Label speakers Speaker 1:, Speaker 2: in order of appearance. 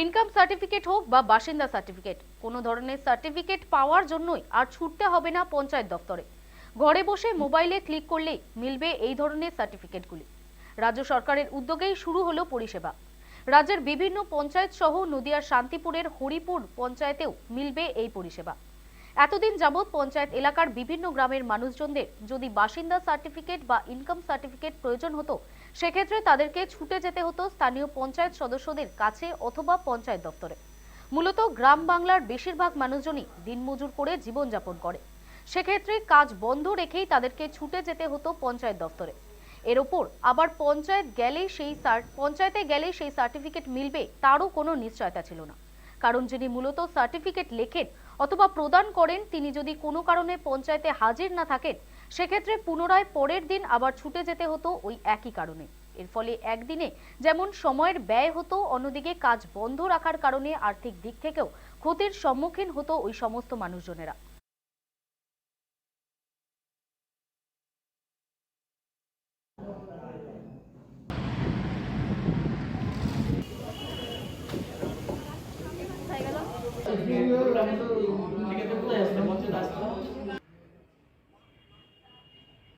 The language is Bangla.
Speaker 1: ইনকাম সার্টিফিকেট হোক বা বাসিন্দা সার্টিফিকেট, কোনো ধরনের সার্টিফিকেট পাওয়ার জন্যই আর ছুটতে হবে না পঞ্চায়েত দপ্তরে। ঘরে বসে মোবাইলে ক্লিক করলেই মিলবে এই ধরনের সার্টিফিকেটগুলি। রাজ্য সরকারের উদ্যোগেই শুরু হলো পরিষেবা। রাজ্যের বিভিন্ন পঞ্চায়েত সহ নদিয়ার শান্তিপুরের হরিপুর পঞ্চায়েতেও মিলবে এই পরিষেবা। এতদিন যাবৎ পঞ্চায়েত এলাকার বিভিন্ন গ্রামের মানুষজনদের যদি বাসিন্দা সার্টিফিকেট বা ইনকাম সার্টিফিকেট প্রয়োজন হতো, সেক্ষেত্রে তাদেরকে ছুটে যেতে হতো স্থানীয় পঞ্চায়েত সদস্যদের কাছে অথবা পঞ্চায়েত দপ্তরে। মূলত গ্রাম বাংলার বেশিরভাগ মানুষজনই দিনমজুর করে জীবনযাপন করে। সেক্ষেত্রে কাজ বন্ধ রেখেই তাদেরকে ছুটে যেতে হতো পঞ্চায়েত দপ্তরে। এর ওপর আবার পঞ্চায়েত গেলেই সেই পঞ্চায়েতে গেলেই সেই সার্টিফিকেট মিলবে, তারও কোনো নিশ্চয়তা ছিল না। কারণ যিনি মূলত সার্টিফিকেট লেখেন অথবা প্রদান করেন, তিনি যদি কোনো কারণে পঞ্চায়েতে হাজির না থাকেন, সেক্ষেত্রে পুনরায় পরের দিন আবার ছুটে যেতে হতো ওই একই কারণে। এর ফলে একদিনে যেমন সময়ের ব্যয় হতো, অন্যদিকে কাজ বন্ধ রাখার কারণে আর্থিক দিক থেকেও ক্ষতির সম্মুখীন হতো ওই সমস্ত মানুষজনেরা।
Speaker 2: সেক্ষেত্রে